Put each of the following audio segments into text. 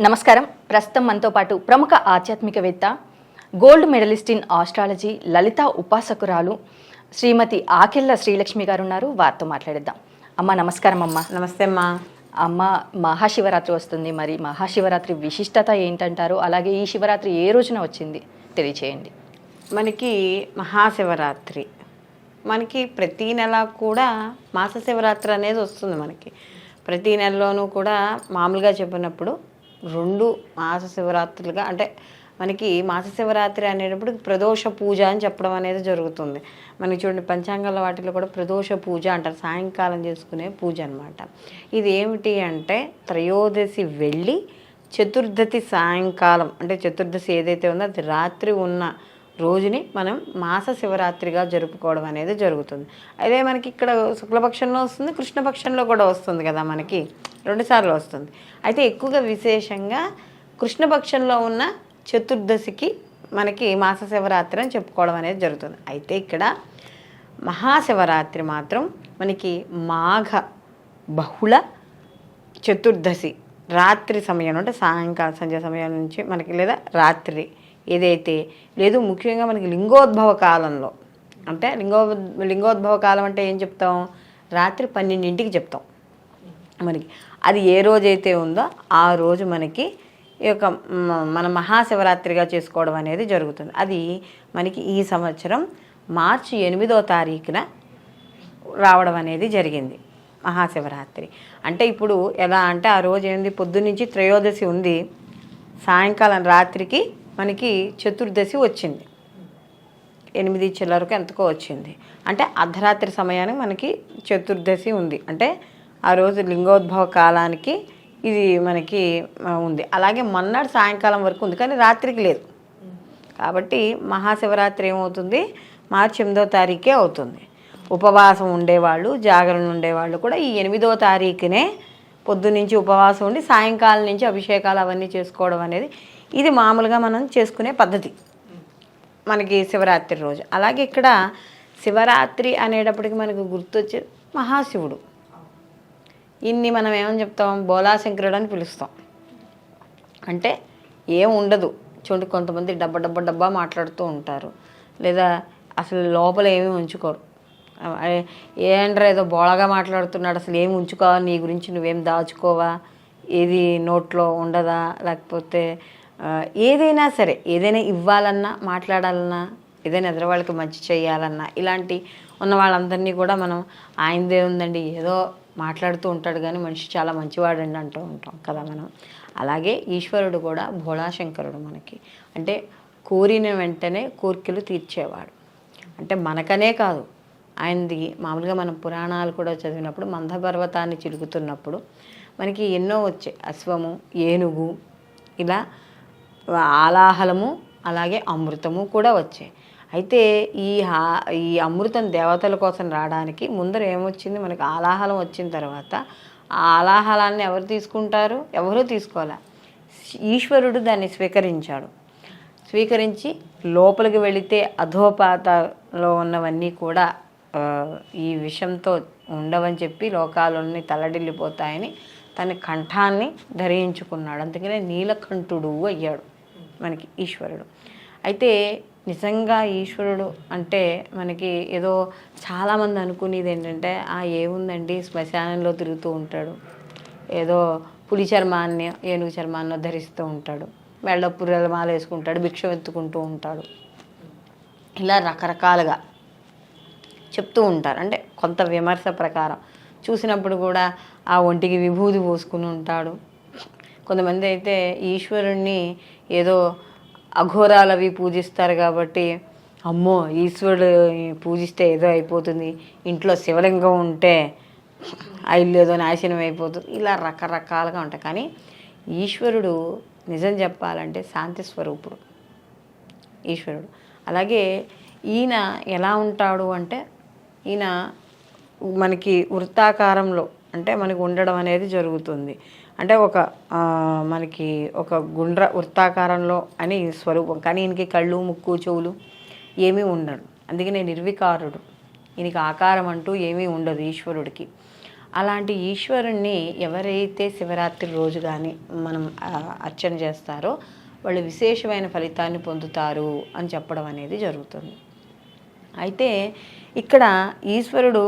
నమస్కారం. ప్రస్తుతం మనతో పాటు ప్రముఖ ఆధ్యాత్మికవేత్త gold medalist in astrology Lalitha ఉపాసకురాలు Shrimati Akella Srilakshmi గారు ఉన్నారు వారితో మాట్లాడిద్దాం. అమ్మ నమస్కారం అమ్మ. నమస్తే అమ్మా. అమ్మ మహాశివరాత్రి వస్తుంది. మరి మహాశివరాత్రి విశిష్టత ఏంటంటారు? అలాగే ఈ శివరాత్రి ఏ రోజున వచ్చింది? తెలియచేయండి. మనకి మహాశివరాత్రి. మనకి ప్రతి నెల కూడా మాస శివరాత్రి అనేది వస్తుంది మనకి. ప్రతి నెలలోనూ కూడా మామూలుగా చెప్పినప్పుడు రెండు మాస శివరాత్రులుగా అంటే మనకి మాస శివరాత్రి అనేటప్పుడు ప్రదోష పూజ అని చెప్పడం అనేది జరుగుతుంది. మనకి చూడండి పంచాంగాల వాటిలో కూడా ప్రదోష పూజ అంటారు. సాయంకాలం చేసుకునే పూజ అనమాట ఇది ఏమిటి అంటే త్రయోదశి వెళ్ళి చతుర్దశి సాయంకాలం అంటే చతుర్దశి ఏదైతే ఉందో అది రాత్రి ఉన్న రోజుని మనం మాస శివరాత్రిగా జరుపుకోవడం అనేది జరుగుతుంది. అదే మనకి ఇక్కడ శుక్లపక్షంలో వస్తుంది కృష్ణపక్షంలో కూడా వస్తుంది కదా మనకి. రెండుసార్లు వస్తుంది. అయితే ఎక్కువగా విశేషంగా కృష్ణపక్షంలో ఉన్న చతుర్దశికి మనకి మాస శివరాత్రి అని చెప్పుకోవడం అనేది జరుగుతుంది. అయితే ఇక్కడ మహాశివరాత్రి మాత్రం మనకి మాఘ బహుళ చతుర్దశి రాత్రి సమయం అంటే సాయంకాల సంధ్య సమయం నుంచి మనకి లేదా రాత్రి ఏదైతే లేదు ముఖ్యంగా మనకి లింగోద్భవ కాలంలో. అంటే లింగో లింగోద్భవ కాలం అంటే ఏం చెప్తాం? రాత్రి పన్నెండింటికి చెప్తాం. మనకి అది ఏ రోజైతే ఉందో ఆ రోజు మనకి ఈ యొక్క మన మహాశివరాత్రిగా చేసుకోవడం అనేది జరుగుతుంది. అది మనకి ఈ సంవత్సరం మార్చి ఎనిమిదో తారీఖున రావడం అనేది జరిగింది మహాశివరాత్రి. అంటే ఇప్పుడు ఎలా అంటే ఆ రోజు ఏంది? పొద్దున్నుంచి త్రయోదశి ఉంది. సాయంకాలం రాత్రికి మనకి చతుర్దశి వచ్చింది. ఎనిమిది చిల్లరకు ఎంతకో వచ్చింది. అంటే అర్ధరాత్రి సమయానికి మనకి చతుర్దశి ఉంది. అంటే ఆ రోజు లింగోద్భవ కాలానికి ఇది మనకి ఉంది. అలాగే మొన్నటి సాయంకాలం వరకు ఉంది కానీ రాత్రికి లేదు. కాబట్టి మహాశివరాత్రి ఏమవుతుంది? మార్చి ఎనిమిదో తారీఖే అవుతుంది. ఉపవాసం ఉండేవాళ్ళు జాగరణ ఉండేవాళ్ళు కూడా ఈ ఎనిమిదో తారీఖునే పొద్దున్నుంచి ఉపవాసం ఉండి సాయంకాలం నుంచి అభిషేకాలు అవన్నీ చేసుకోవడం అనేది ఇది మామూలుగా మనం చేసుకునే పద్ధతి. మనకి శివరాత్రి రోజు. అలాగే ఇక్కడ శివరాత్రి అనేటప్పటికి మనకు గుర్తొచ్చే మహాశివుడు. ఇన్ని మనం ఏమని చెప్తాం? బోలాశంకరుడు అని పిలుస్తాం. అంటే ఏం ఉండదు. చూడండి కొంతమంది డబ్బా డబ్బా డబ్బా మాట్లాడుతూ ఉంటారు. లేదా అసలు లోపల ఏమీ ఉంచుకోరు. ఏంట్రా ఏదో బోళగా మాట్లాడుతున్నాడు అసలు ఏమి ఉంచుకోవా నీ గురించి నువ్వేం దాచుకోవా? ఏది నోట్లో ఉండదా? లేకపోతే ఏదైనా సరే ఏదైనా ఇవ్వాలన్నా మాట్లాడాలన్నా ఏదైనా ఎదరవాళ్ళకి మంచి చేయాలన్నా ఇలాంటి ఉన్న వాళ్ళందరినీ కూడా మనం ఆయనదే ఉందండి. ఏదో మాట్లాడుతూ ఉంటాడు కానీ మనిషి చాలా మంచివాడండి అంటూ ఉంటాం కదా మనం. అలాగే ఈశ్వరుడు కూడా భోళాశంకరుడు మనకి. అంటే కోరిన వెంటనే కోరికలు తీర్చేవాడు. అంటే మనకనే కాదు ఆయనది మామూలుగా మనం పురాణాలు కూడా చదివినప్పుడు మందపర్వతాన్ని చిలుకుతున్నప్పుడు మనకి ఎన్నో వచ్చాయి. అశ్వము ఏనుగు ఇలా ఆలాహలము అలాగే అమృతము కూడా వచ్చాయి. అయితే ఈ హా ఈ అమృతం దేవతల కోసం రావడానికి ముందర ఏమొచ్చింది? మనకి ఆలాహలం వచ్చిన తర్వాత ఆ ఆలాహలాన్ని ఎవరు తీసుకుంటారు? ఎవరూ తీసుకోలే ఈశ్వరుడు దాన్ని స్వీకరించాడు. స్వీకరించి లోపలికి వెళితే అధోపాతలో ఉన్నవన్నీ కూడా ఈ విషంతో ఉండవని చెప్పి లోకాలన్నీ తల్లడిల్లిపోతాయని తన కంఠాన్ని ధరించుకున్నాడు. అందుకనే నీలకంఠుడు అయ్యాడు. మనకి ఈశ్వరుడు. అయితే నిజంగా ఈశ్వరుడు అంటే మనకి ఏదో చాలామంది అనుకునేది ఏంటంటే ఆ ఏముందండి? శ్మశానంలో తిరుగుతూ ఉంటాడు. ఏదో పులి చర్మాన్ని ఏనుగు చర్మాన్ని ధరిస్తూ ఉంటాడు. మెళ్ళ పుర్రెల మాల వేసుకుంటాడు భిక్ష ఎత్తుకుంటూ ఉంటాడు. ఇలా రకరకాలుగా చెప్తూ ఉంటారు. అంటే కొంత విమర్శ ప్రకారం. చూసినప్పుడు కూడా ఆ ఒంటికి విభూది పోసుకుని ఉంటాడు. కొంతమంది అయితే ఈశ్వరుణ్ణి ఏదో అఘోరాలు అవి పూజిస్తారు కాబట్టి అమ్మో ఈశ్వరుడు పూజిస్తే ఏదో అయిపోతుంది. ఇంట్లో శివలింగం ఉంటే ఇల్లు ఏదో నాశనం అయిపోతుంది ఇలా రకరకాలుగా ఉంటాయి. కానీ ఈశ్వరుడు నిజం చెప్పాలంటే శాంతి స్వరూపుడు. ఈశ్వరుడు. అలాగే ఈయన ఎలా ఉంటాడు అంటే ఈయన మనకి వృత్తాకారంలో అంటే మనకు ఉండడం అనేది జరుగుతుంది. అంటే ఒక మనకి ఒక గుండ్ర వృత్తాకారంలో అని స్వరూపం. కానీ ఈయనకి కళ్ళు ముక్కు చెవులు ఏమీ ఉండడు అందుకే నేను నిర్వికారుడు. ఈయనకి ఆకారం అంటూ ఏమీ ఉండదు ఈశ్వరుడికి. అలాంటి ఈశ్వరుణ్ణి ఎవరైతే శివరాత్రి రోజు కానీ మనం అర్చన చేస్తారో వాళ్ళు విశేషమైన ఫలితాన్ని పొందుతారు అని చెప్పడం అనేది జరుగుతుంది. అయితే ఇక్కడ ఈశ్వరుడు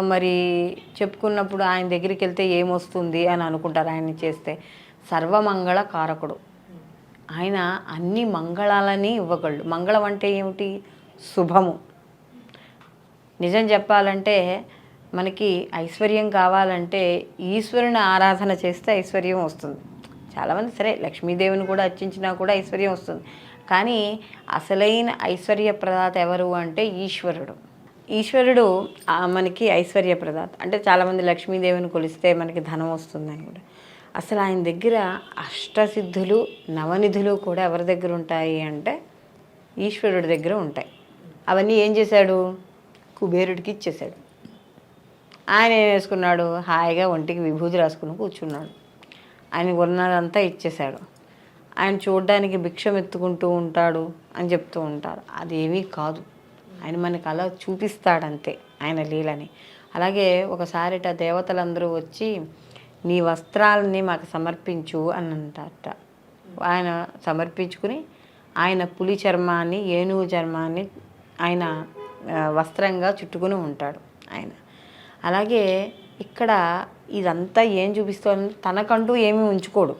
మరి చెప్పుకున్నప్పుడు ఆయన దగ్గరికి వెళ్తే ఏమొస్తుంది అని అనుకుంటారు ఆయన్ని చేస్తే. సర్వమంగళ కారకుడు. ఆయన అన్ని మంగళాలని ఇవ్వగలడు. మంగళం అంటే ఏమిటి? శుభము. నిజం చెప్పాలంటే మనకి ఐశ్వర్యం కావాలంటే ఈశ్వరుని ఆరాధన చేస్తే ఐశ్వర్యం వస్తుంది. చాలామంది సరే లక్ష్మీదేవిని కూడా అర్చించినా కూడా ఐశ్వర్యం వస్తుంది. కానీ అసలైన ఐశ్వర్య ప్రదాత ఎవరు అంటే ఈశ్వరుడు. ఈశ్వరుడు మనకి ఐశ్వర్య ప్రదాత అంటే చాలామంది లక్ష్మీదేవిని కొలిస్తే మనకి ధనం వస్తుందని కూడా. అసలు ఆయన దగ్గర అష్టసిద్ధులు నవనిధులు కూడా ఎవరి దగ్గర ఉంటాయి అంటే ఈశ్వరుడి దగ్గర ఉంటాయి. అవన్నీ ఏం చేశాడు? కుబేరుడికి ఇచ్చేశాడు. ఆయన ఏం వేసుకున్నాడు హాయిగా ఒంటికి విభూతి రాసుకుని కూర్చున్నాడు. ఆయనకు ఉన్నదంతా ఇచ్చేశాడు. ఆయన చూడడానికి భిక్షం ఎత్తుకుంటూ ఉంటాడు అని చెప్తూ ఉంటారు. అదేమీ కాదు. ఆయన మనకు అలా చూపిస్తాడంతే ఆయన లీలని. అలాగే ఒకసారిట దేవతలందరూ వచ్చి నీ వస్త్రాలని మాకు సమర్పించు అని అంటారట ఆయన సమర్పించుకుని ఆయన పులి చర్మాన్ని ఏనుగు చర్మాన్ని ఆయన వస్త్రంగా చుట్టుకుని ఉంటాడు ఆయన. అలాగే ఇక్కడ ఇదంతా ఏం చూపిస్తుంది? తనకంటూ ఏమీ ఉంచుకోడు.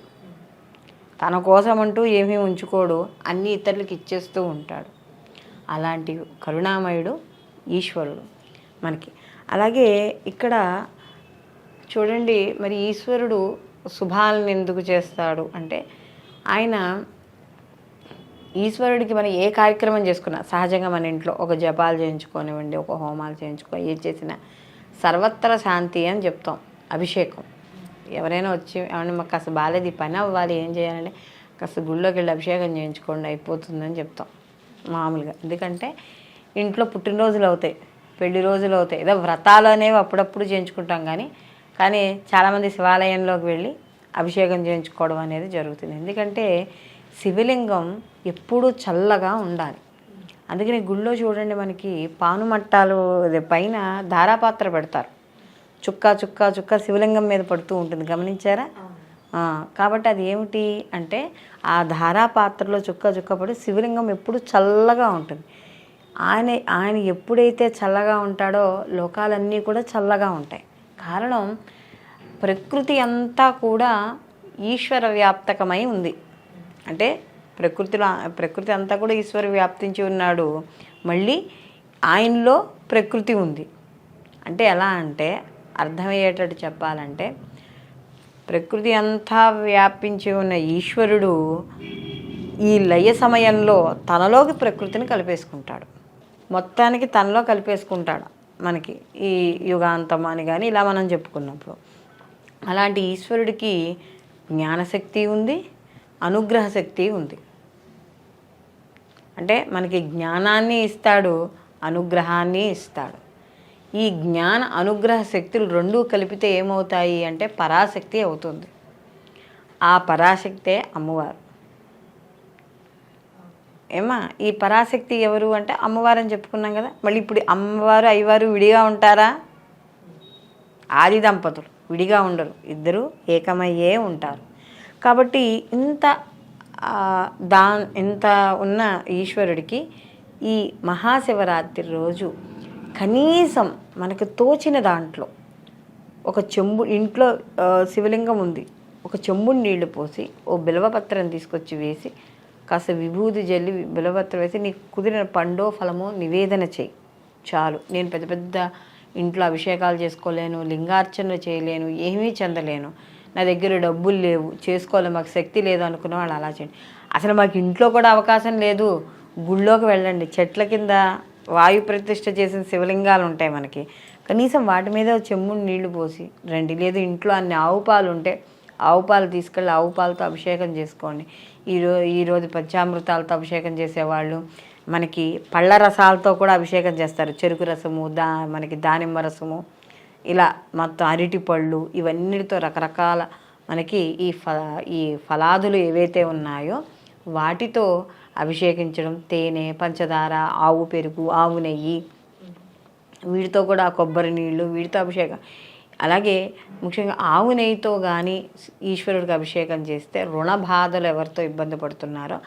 తన కోసం అంటూ ఏమీ ఉంచుకోడు. అన్ని ఇతరులకు ఇచ్చేస్తూ ఉంటాడు. అలాంటి కరుణామయుడు ఈశ్వరుడు మనకి. అలాగే ఇక్కడ చూడండి మరి ఈశ్వరుడు శుభాలను ఎందుకు చేస్తాడు అంటే ఆయన ఈశ్వరుడికి మనం ఏ కార్యక్రమం చేసుకున్నా సహజంగా మన ఇంట్లో ఒక జపాలు చేయించుకోనివ్వండి ఒక హోమాలు చేయించుకో ఏది చేసినా సర్వత్ర శాంతి అని చెప్తాం అభిషేకం. ఎవరైనా వచ్చి ఏమన్నా మాకు కాస్త బాగాలేదు ఈ పని అవ్వాలి ఏం చేయాలంటే కాస్త గుళ్ళోకి వెళ్ళి అభిషేకం చేయించుకోండి అయిపోతుందని చెప్తాం. మామూలుగా. ఎందుకంటే ఇంట్లో పుట్టినరోజులు అవుతాయి పెళ్ళి రోజులు అవుతాయి. ఏదో వ్రతాలు అనేవి అప్పుడప్పుడు చేయించుకుంటాం కానీ కానీ చాలామంది శివాలయంలోకి వెళ్ళి అభిషేకం చేయించుకోవడం అనేది జరుగుతుంది. ఎందుకంటే శివలింగం ఎప్పుడూ చల్లగా ఉండాలి. అందుకని గుళ్ళో చూడండి మనకి పానుమట్టాలు పైన ధారాపాత్ర పెడతారు. చుక్క చుక్క చుక్క శివలింగం మీద పడుతూ ఉంటుంది. గమనించారా? కాబట్టి అది ఏమిటి అంటే ఆ ధారాపాత్రలో చుక్క చుక్క పడి శివలింగం ఎప్పుడు చల్లగా ఉంటుంది. ఆయన ఆయన ఎప్పుడైతే చల్లగా ఉంటాడో లోకాలన్నీ కూడా చల్లగా ఉంటాయి. కారణం ప్రకృతి అంతా కూడా ఈశ్వర వ్యాప్తకమై ఉంది. అంటే ప్రకృతిలో ప్రకృతి అంతా కూడా ఈశ్వర వ్యాప్తించి ఉన్నాడు. మళ్ళీ ఆయనలో ప్రకృతి ఉంది. అంటే ఎలా అంటే అర్థమయ్యేటట్టు చెప్పాలంటే ప్రకృతి అంతా వ్యాపించి ఉన్న ఈశ్వరుడు ఈ లయ సమయంలో తనలోకి ప్రకృతిని కలిపేసుకుంటాడు. మొత్తానికి తనలో కలిపేసుకుంటాడు మనకి ఈ యుగాంతం అని కానీ ఇలా మనం చెప్పుకున్నప్పుడు. అలాంటి ఈశ్వరుడికి జ్ఞానశక్తి ఉంది అనుగ్రహ శక్తి ఉంది. అంటే మనకి జ్ఞానాన్ని ఇస్తాడు అనుగ్రహాన్ని ఇస్తాడు. ఈ జ్ఞాన అనుగ్రహ శక్తులు రెండూ కలిపితే ఏమవుతాయి అంటే పరాశక్తి అవుతుంది. ఆ పరాశక్తే అమ్మవారు. ఏమా ఈ పరాశక్తి ఎవరు అంటే అమ్మవారు అని చెప్పుకున్నాం కదా మళ్ళీ ఇప్పుడు అమ్మవారు అయ్యవారు విడిగా ఉంటారా? ఆది దంపతులు విడిగా ఉండరు ఇద్దరు ఏకమయ్యే ఉంటారు. కాబట్టి ఇంత దా ఇంత ఉన్న ఈశ్వరుడికి ఈ మహాశివరాత్రి రోజు కనీసం మనకు తోచిన దాంట్లో ఒక చెంబు ఇంట్లో శివలింగం ఉంది. ఒక చెంబుని నీళ్ళు పోసి ఓ బిలవపత్రం తీసుకొచ్చి వేసి కాస్త విభూది జల్లి బిలవపత్రం వేసి నీకు కుదిరిన పండో ఫలమో నివేదన చేయి. చాలు. నేను పెద్ద పెద్ద ఇంట్లో అభిషేకాలు చేసుకోలేను లింగార్చన చేయలేను ఏమీ చెందలేను. నా దగ్గర డబ్బులు లేవు. చేసుకోవాలి. మాకు శక్తి లేదు అనుకున్న వాళ్ళు అలా చేయండి. అసలు మాకు ఇంట్లో కూడా అవకాశం లేదు. గుళ్ళోకి వెళ్ళండి. చెట్ల కింద వాయు ప్రతిష్ట చేసిన శివలింగాలు ఉంటాయి మనకి. కనీసం వాటి మీద చెమ్ముడు నీళ్ళు పోసి రండి. లేదు ఇంట్లో అన్ని ఆవు పాలు ఉంటే ఆవు పాలు తీసుకెళ్ళి ఆవు పాలతో అభిషేకం చేసుకోండి. ఈరో ఈరోజు పంచామృతాలతో అభిషేకం చేసేవాళ్ళు మనకి పళ్ళ రసాలతో కూడా అభిషేకం చేస్తారు. చెరుకు రసము దా మనకి దానిమ్మ రసము ఇలా మొత్తం అరటి పళ్ళు ఇవన్నిటితో రకరకాల మనకి ఈ ఫ ఈ ఫలాదులు ఏవైతే ఉన్నాయో వాటితో అభిషేకించడం తేనె పంచదార ఆవు పెరుగు ఆవు నెయ్యి వీటితో కూడా కొబ్బరి నీళ్ళు వీటితో అభిషేకం. అలాగే ముఖ్యంగా ఆవు నెయ్యితో కానీ ఈశ్వరుడికి అభిషేకం చేస్తే రుణ బాధలు ఎవరితో ఇబ్బంది పడుతున్నారో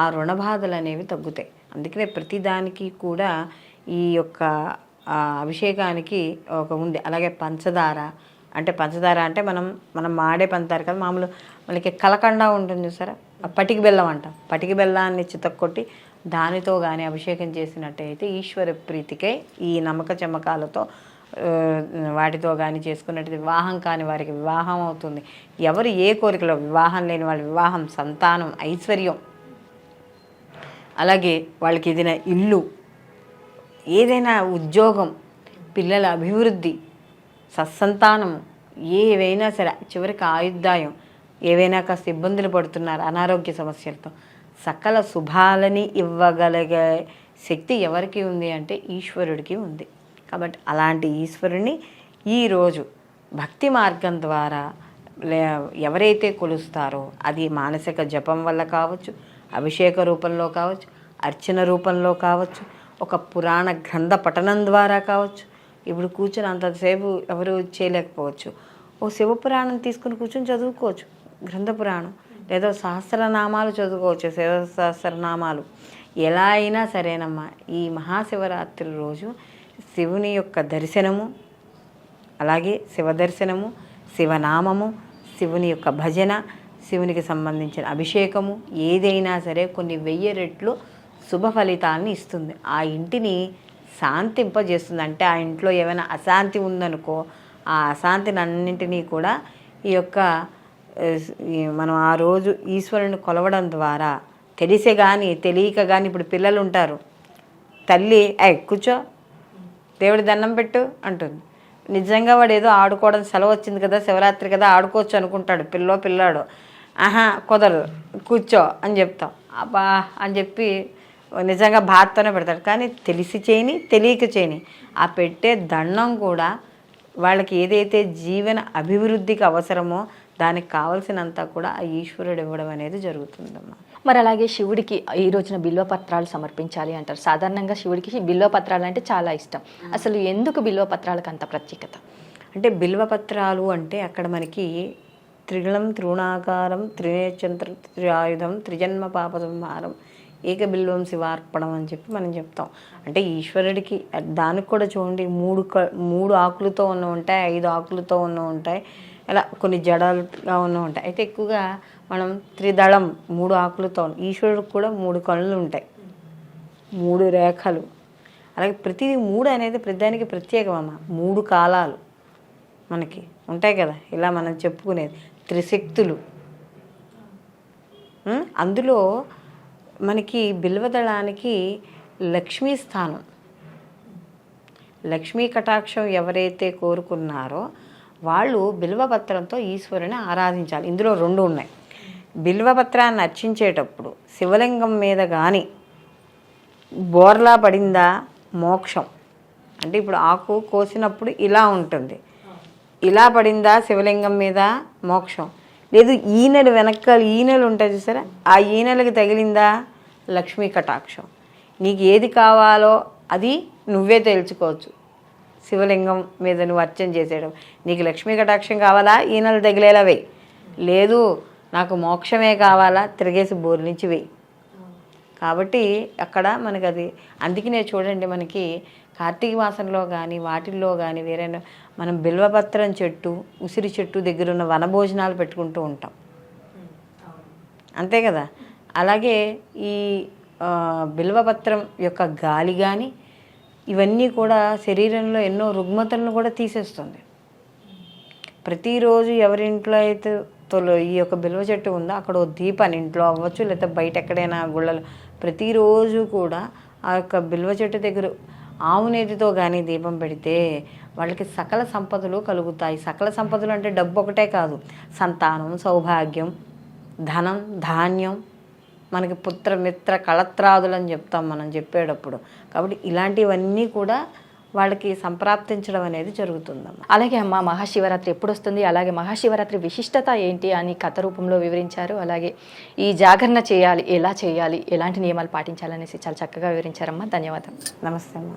ఆ రుణ బాధలు అనేవి తగ్గుతాయి. అందుకనే ప్రతిదానికి కూడా ఈ యొక్క అభిషేకానికి ఒక ఉంది. అలాగే పంచదార అంటే పంచదార అంటే మనం మనం మాడే పంచదార కదా మామూలు మనకి కలకండ ఉంటుంది చూసారా? ఆ పటికి బెల్లం అంటాం. పటికి బెల్లాన్ని చితక్కొట్టి దానితో కానీ అభిషేకం చేసినట్టయితే ఈశ్వర ప్రీతికై ఈ నమ్మక చెమ్మకాలతో వాటితో కానీ చేసుకున్నట్టు వివాహం కాని వారికి వివాహం అవుతుంది. ఎవరు ఏ కోరికలో వివాహం లేని వాళ్ళ వివాహం సంతానం ఐశ్వర్యం అలాగే వాళ్ళకి ఏదైనా ఇల్లు ఏదైనా ఉద్యోగం పిల్లల అభివృద్ధి సత్సంతానం ఏవైనా సరే చివరికి ఆయుర్దాయం ఏవైనా కాస్త ఇబ్బందులు పడుతున్నారు అనారోగ్య సమస్యలతో. సకల శుభాలని ఇవ్వగలిగే శక్తి ఎవరికి ఉంది అంటే ఈశ్వరుడికి ఉంది. కాబట్టి అలాంటి ఈశ్వరుని ఈరోజు భక్తి మార్గం ద్వారా లే ఎవరైతే కొలుస్తారో అది మానసిక జపం వల్ల కావచ్చు అభిషేక రూపంలో కావచ్చు అర్చన రూపంలో కావచ్చు ఒక పురాణ గ్రంథ పఠనం ద్వారా కావచ్చు ఇప్పుడు కూర్చొని అంతసేపు ఎవరు చేయలేకపోవచ్చు. ఓ శివపురాణం తీసుకుని కూర్చొని చదువుకోవచ్చు. గ్రంథ పురాణం లేదా సహస్రనామాలు చదువుకోవచ్చు. శివ సహస్రనామాలు. ఎలా అయినా సరేనమ్మా ఈ మహాశివరాత్రి రోజు శివుని యొక్క దర్శనము అలాగే శివ దర్శనము శివనామము శివుని యొక్క భజన శివునికి సంబంధించిన అభిషేకము ఏదైనా సరే కొన్ని వెయ్యి రెట్లు శుభ ఫలితాలని ఇస్తుంది. ఆ ఇంటిని శాంతింపజేస్తుంది అంటే ఆ ఇంట్లో ఏమైనా అశాంతి ఉందనుకో ఆ అశాంతిని అన్నింటినీ కూడా ఈ యొక్క ఈ మనం ఆ రోజు ఈశ్వరుని కొలవడం ద్వారా తెలిసే కానీ తెలియక కానీ ఇప్పుడు పిల్లలు ఉంటారు. తల్లి ఏ కూర్చో. దేవుడి దండం పెట్టు అంటుంది. నిజంగా వాడు ఏదో ఆడుకోవడం సెలవు వచ్చింది కదా శివరాత్రి కదా ఆడుకోవచ్చు అనుకుంటాడు. పిల్లో పిల్లాడు. ఆహా కుదరదు. కూర్చో అని చెప్తాం. అబ్బా అని చెప్పి నిజంగా బాధతోనే పెడతాడు. కానీ తెలిసి చేయని తెలియక చేయని ఆ పెట్టే దండం కూడా వాళ్ళకి ఏదైతే జీవన అభివృద్ధికి అవసరమో దానికి కావలసినంత కూడా ఆ ఈశ్వరుడు ఇవ్వడం అనేది జరుగుతుందమ్మా. మరి అలాగే శివుడికి ఈ రోజున బిల్వ పత్రాలు సమర్పించాలి అంటారు. సాధారణంగా శివుడికి బిల్వ పత్రాలు అంటే చాలా ఇష్టం. అసలు ఎందుకు బిల్వ పత్రాలకు అంత ప్రత్యేకత? అంటే బిల్వపత్రాలు అంటే అక్కడ మనకి త్రిగళం త్రిగుణాకారం త్రినేచంత్ర త్రిఆయుధం త్రిజన్మ పాప సంహారం ఏక బిల్వం శివార్పణం అని చెప్పి మనం చెప్తాం. అంటే ఈశ్వరుడికి దానికి కూడా చూడండి మూడు క మూడు ఆకులతో ఉన్న ఉంటాయి ఐదు ఆకులతో ఉన్న ఉంటాయి ఇలా కొన్ని జడలుగా ఉన్న ఉంటాయి. అయితే ఎక్కువగా మనం త్రిదళం మూడు ఆకులతో ఈశ్వరుడికి కూడా మూడు కళ్ళు ఉంటాయి. మూడు రేఖలు. అలాగే ప్రతిదీ మూడు అనేది ప్రతిదానికి ప్రత్యేకం అమ్మ మూడు కాలాలు మనకి ఉంటాయి కదా ఇలా మనం చెప్పుకునేది. త్రిశక్తులు. అందులో మనకి బిల్వదళానికి లక్ష్మీ స్థానం. లక్ష్మీ కటాక్షం ఎవరైతే కోరుకున్నారో వాళ్ళు బిల్వపత్రంతో ఈశ్వరుని ఆరాధించాలి. ఇందులో రెండు ఉన్నాయి. బిల్వపత్రాన్ని అర్చించేటప్పుడు శివలింగం మీద కానీ బోర్లా పడిందా? మోక్షం. అంటే ఇప్పుడు ఆకు కోసినప్పుడు ఇలా ఉంటుంది. ఇలా పడిందా శివలింగం మీద? మోక్షం. లేదు ఈనెలు వెనకాల ఈనెలు ఉంటాయి చూసారా? ఆ ఈనెలకి తగిలిందా? లక్ష్మీ కటాక్షం. నీకు ఏది కావాలో అది నువ్వే తెలుసుకోవచ్చు శివలింగం మీద నువ్వు అర్చన చేసేయడం. నీకు లక్ష్మీ కటాక్షం కావాలా? ఈనెలు తగిలేలావే లేదు నాకు మోక్షమే కావాలా? తిరిగేసి బోరు నుంచి వేయి. కాబట్టి అక్కడ మనకి అది అందుకనే చూడండి మనకి కార్తీక మాసంలో కానీ వాటిల్లో కానీ వేరే మనం బిల్వపత్రం చెట్టు ఉసిరి చెట్టు దగ్గర ఉన్న వనభోజనాలు పెట్టుకుంటూ ఉంటాం. అంతే కదా? అలాగే ఈ బిల్వపత్రం యొక్క గాలి కానీ ఇవన్నీ కూడా శరీరంలో ఎన్నో రుగ్మతలను కూడా తీసేస్తుంది. ప్రతిరోజు ఎవరింట్లో అయితే తొలి ఈ యొక్క బిల్వ చెట్టు ఉందో అక్కడ ఓ దీపాన్ని ఇంట్లో అవ్వచ్చు లేదా బయట ఎక్కడైనా గుళ్ళలు ప్రతిరోజు కూడా ఆ యొక్క బిల్వ చెట్టు దగ్గర ఆవు నేతితో కానీ దీపం పెడితే వాళ్ళకి సకల సంపదలు కలుగుతాయి. సకల సంపదలు అంటే డబ్బు ఒకటే కాదు. సంతానం సౌభాగ్యం ధనం ధాన్యం. మనకి పుత్ర మిత్ర కళత్రాదులు అని చెప్తాం మనం చెప్పేటప్పుడు. కాబట్టి ఇలాంటివన్నీ కూడా వాళ్ళకి సంప్రాప్తించడం అనేది జరుగుతుందమ్మా. అలాగే అమ్మ మహాశివరాత్రి ఎప్పుడు వస్తుంది అలాగే మహాశివరాత్రి విశిష్టత ఏంటి అని కథ రూపంలో వివరించారు. అలాగే ఈ జాగరణ చేయాలి ఎలా చేయాలి ఎలాంటి నియమాలు పాటించాలనేసి చాలా చక్కగా వివరించారమ్మా. ధన్యవాదాలు. నమస్తే అమ్మా.